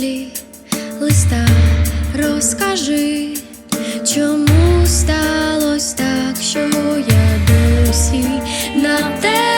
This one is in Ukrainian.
кінці листа розкажи, чому сталося так, що я досі на тебе.